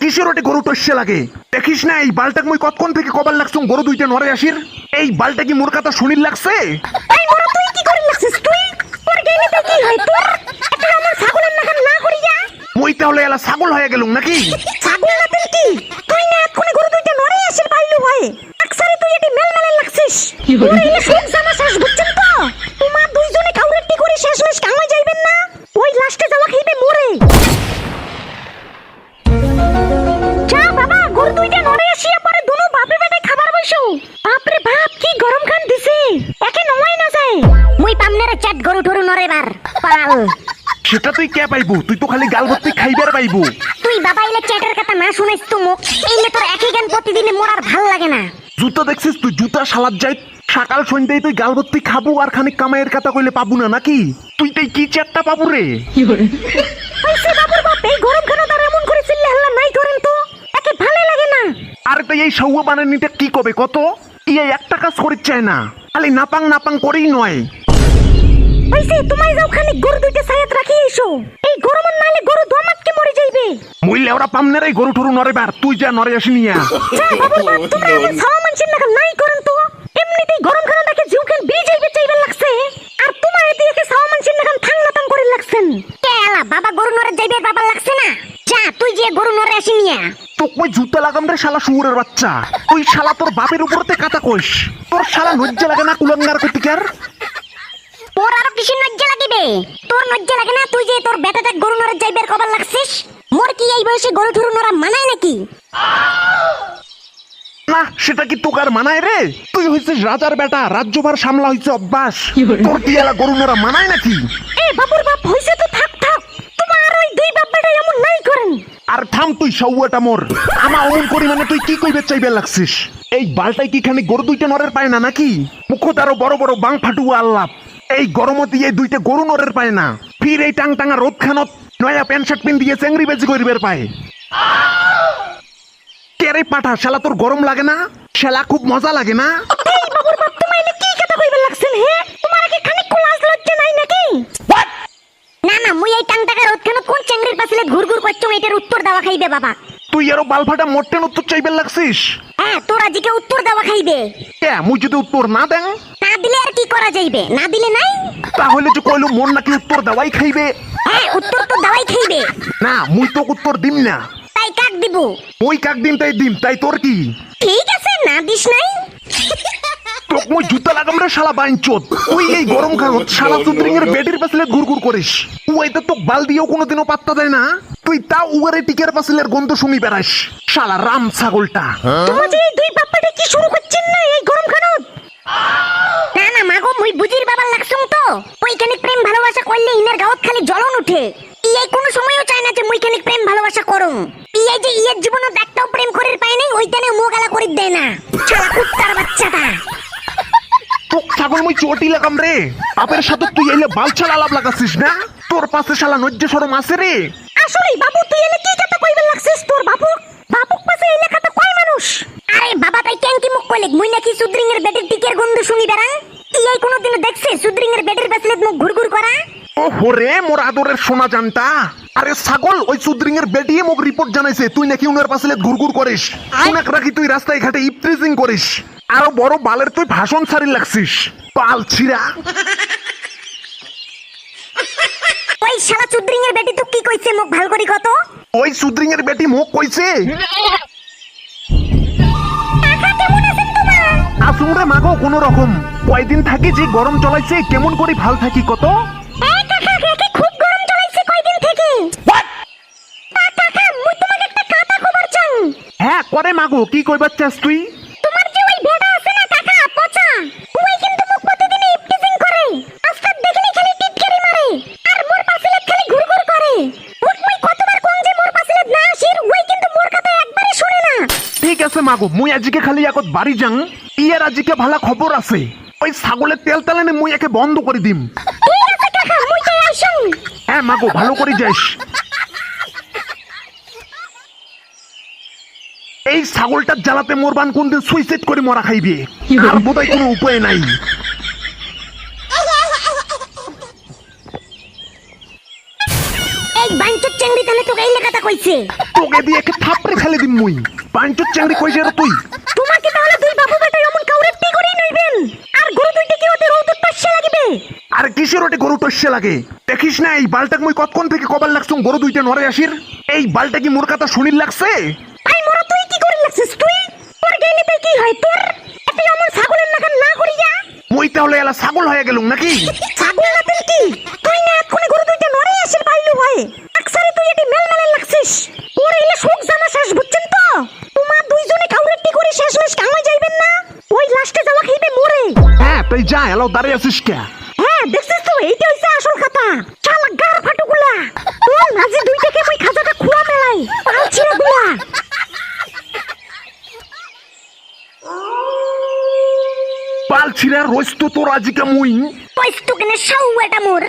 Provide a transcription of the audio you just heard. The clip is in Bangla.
কিসের ওটে গরু টসছে লাগে। দেখিস না এই বালটাক মুই কতক্ষণ থেকে কবার লাগছুম? গরু দুইটা নরে আসির। এই বালটা কি মোর কথা শুনির লাগছে? এই বড় তুই কি করে লাগছিস? তুই? তোর গেলে তো কি হয় তোর? এটা আমার ছাগলের নাকান না করিয়া মুই তাহলে এলা ছাগল হয়ে গেলুম নাকি? ছাগল না তুই কি? তুই না এক্ষুনি গরু দুইটা নড়ে আসিল পাইলু হয় আকসারে তুই এটি মেল মেলে লাগছিস তোর এলে সব জানা শেষ বুঝছেন তো? একে নমাই না যায়। মুই পামনেরে চাট গরু ঠরু নরে বার পাল সেটা তুই কে পাইবু? তুই তো খালি গাল ভর্তি খাইবার পাইবু। তুই বাবা এলে চ্যাটের কথা না শুনাইস তো মুখ এইলে তোর একই গান প্রতিদিনে মোরার ভালো লাগে না। জুতা দেখছিস তুই? জুতা সালাদ যাই সকাল সন্ধ্যায় তুই গাল ভর্তি খাব আর খানিক কামাইয়ের কথা কইলে পাবু না নাকি? তুই তাই কি চারটা পাবু রে হইছে বাবুর বাপ এই গরম কেন তার এমন করে চিল্লে হাল্লা নাই করেন তো। একে ভালো লাগে না। আরে তাই এই সৌয় বানানিটা কি কবে কত? ইয়ে একটা কাজ করির চায় না। খালি নাপাং নাপাং করেই নয়। হইছে তোমায় যাও খালি গরু দুইটা সায়াত রাখি এসো। এই গরমের নালে গরু দমাতকে মরে যাইবে। মইলে ওরা পামনেরাই গরু টরু নরে বার তুই যা নরে আসি নিয়া তোমরা এমন ছাওয়া মানছেন না নাই করেন তো। এমনিতেই গরম খানা দেখে জিউকেন বি যাইবে চাইবে লাগছে আর তোমার এতে একে সাওয়া মানুষের নাকা ঠাং নাতাং করে লাগছেন কে আলা বাবা গরু নরে যাইবে বাবা লাগছে না যা তুই যে গরু নরে আসি নিয়া তো কই জুতা লাগাম রে শালা শুয়োরের বাচ্চা। তুই শালা তোর বাপের উপরতে কাটা কইস। তোর শালা লজ্জা লাগে না কুলঙ্গার কতিকার? তোর আরও কিসের নজ্জা লাগিবে তোর নজ্জা লাগে না তুই যে তোর বেটাটা গরু নরে যাইবার কবার লাগছিস? মোর কি এই বয়সে গরু ঠুরু নরা মানায় নাকি? না সেটা কি তোকার মানায় রে? তুই হইছিস রাজার বেটা রাজ্যভার সামলা হইছে অভ্যাস। তোর কি এলা গরু নরা মানায় নাকি? এ বাবুর বাপ হইছে তো থাক থাক তোমার ওই দুই বাপ বেটা এমন নাই করেন আর থাম তুই, সৌয়াটা মোর। আমা অমন করি মানে তুই কি কইবে চাইবে লাগছিস? এই বালটাই কি খানি গরু দুইটা নরের পায় না নাকি? মুখ তারও বড় বড় বাং ফাটুয়া আল্লাপ। এই গরমত দিয়ে দুইটা গরু নরের পায় না। ফির এই টাং টাঙা রোদ খানত নয়া প্যান্ট শার্ট পিন দিয়ে চেংড়ি বেজি করিবার পায়। কেরে পাঠা, শালা তোর গরম লাগে না? শালা খুব মজা লাগে না এই বাবুর বাপ তোমার এলে কি কথা কইবার লাগছেন হে তোমার কি খানিক লাজ লজ্জা নাই নাকি না না মুই এই টাং টাকা রোদ খানো কোন চেংড়ির পাশলে ঘুরঘুর করছ এটার উত্তর দেওয়া খাইবে বাবা। তুই আরও বালফাটা মোটেন উত্তর চাইবে লাগছিস? হ্যাঁ তোর আজকে উত্তর দেওয়া খাইবে। কে মুই যদি উত্তর না দেন না দিলে আর কি করা যাইবে? না দিলে নাই? তাহলে যে কইলো মন নাকি উত্তর দেওয়াই খাইবে। হ্যাঁ উত্তর তো দেওয়াই খাইবে। না মুই তো উত্তর দিম না। তাই কাক দিব? ওই কাক দিন তাই দিম তাই তোর কি? ঠিক আছে না দিস নাই। মুই জুতা লাগাম রে শালা বাইনচোদ তুই এই গরম খানত শালা সুদ্রিং এর বেডির পাশলে ঘুরঘুর করিস। ওই তো বাল দিয়েও কোনোদিনও পাত্তা দেয় না। তুই তা উয়ারে টিকের পাশলের গন্ধ শুনি বেড়াস। শালা রাম ছাগলটা। তোমার যে এই দুই বাপ্পাটা কি শুরু করছেন না এই গরম খানত না না, মাগো, মুই বুজির বাবার লাগছং তো। প্রেম ভালোবাসা করলে ইনার গাওত খালি জ্বলন উঠে। ইয়ে কোনো সময়ও চায় না যে মুইখানে প্রেম ভালোবাসা করুম। ইয়ে যে ইয়ের জীবনত একটাও প্রেম করির পায় নাই ওইখানে মুখ আলা করি দেয় না। ছাড়া কুত্তার বাচ্চাটা। ছাগল মুই চটি লাগাম রে। বাপের সাথে তুই এলে বালছাল আলাপ লাগাছিস না? তোর পাশে শালা নজ্জে সরম আছে রে। আসলে বাবু তুই এলে কি কথা কইবে লাগছিস তোর বাবু বাবুক পাশে এই লেখাটা কয় মানুষ। আরে বাবা তাই ট্যাঙ্কি মুখ কইলে মুই নাকি সুদ্রিং এর বেটের টিকের গন্ধ শুনি বেড়াং। ইয়াই কোনোদিন দেখছে সুদ্রিং এর বেটের পেছলে মুখ ঘুরঘুর করা? ও হোরে মোর আদরের সোনা জানটা আরে ছাগল ওই সুদ্রিং এর বেডিয়ে মোক রিপোর্ট জানাইছে। তুই নাকি উনার পাশে ঘুরঘুর করিস। উনাক রাখি তুই রাস্তায় ঘাটে ইপট্রিজিং করিস। আরও বড় বালের তুই ভাষণ সারি লাগছিস। পাল ছিড়া। ওই শালা সুদ্রিং এর বেটি তো কি কইছে মুখ ভালো করি কত? ওই সুদ্রিং এর বেটি মোক কইছে। টাকা কেমন আছেন তোমার? আসুন রে মাগো কোন রকম কয়দিন থাকি যে গরম চলাইছে কেমন করে ভালো থাকি কত? খুব গরম চলাইছে কয়দিন থেকে? হ্যাঁ করে মাগো কি কইবার চাস তুই তোমার যে ওই ভেড়া আছে না কাকা পচা ওই কিন্তু মুখ প্রতিদিন ইপটিজিং করে আজকাল দেখলে খালি টিটকারি মারে আর মোর পাশে খালি ঘুরঘুর করে মুখ মুই কতবার কোন যে মোর পাশে না আসির ওই কিন্তু মোর কথা একবারই শুনে না ঠিক আছে মাগো। মুই আজকে খালি একত বাড়ি যাং। ইয়ার আজকে ভালো খবর আছে। ওই ছাগলের তেল তেলানে মুই একে বন্ধ করে দিম। হ্যাঁ মাগো ভালো করে যাস এই ছাগলটার জ্বালাতে মোরবান কোনদিন সুইসাইড করে মরা খাইবে। আর বোধহয় কোনো উপায় নাই। এই বাঞ্চুর চেংড়ি তাহলে তোকে এই লেখাটা কইছে তোকে দিয়ে একে থাপড়ে ফেলে দিম মুই। পাঞ্চর চাংড়ি কইছে রে তুই? তোমাকে তাহলে দুই বাবু বেটা এমন কাউরে টি করেই নইবেন আর গরু দুইটা কি ওদের রৌদ্র পাশে লাগিবে? আর কিসের ওটে গরু টসছে লাগে? দেখিস না এই বালটাক মুই কতক্ষণ থেকে কবার লাগছ গরু দুইটা নরে আসির? এই বালটা কি মোর কথা শুনির লাগছে? ভাই মোরা তুই কি করে লাগছিস তুই? তোর গেলে তাই কি হয় তোর? এতে অমন ছাগলের নাগান না করিয়া? মুই তাহলে এলা ছাগল হয়ে গেলুম নাকি? ছাগল? এলাও দাঁড়িয়ে আছিস কে? হ্যাঁ দেখছিস তো এইটা হইছে আসল কথা শালা গার ফাটুগুলা তোর মাঝে দুইটাকে মই খাজাটা খুয়া মেলাই আর ছিড়াগুলা পাল ছিড়া রইস তো তোর আজিকা মুই। পয়স তো কেনে শাউ এটা মোর।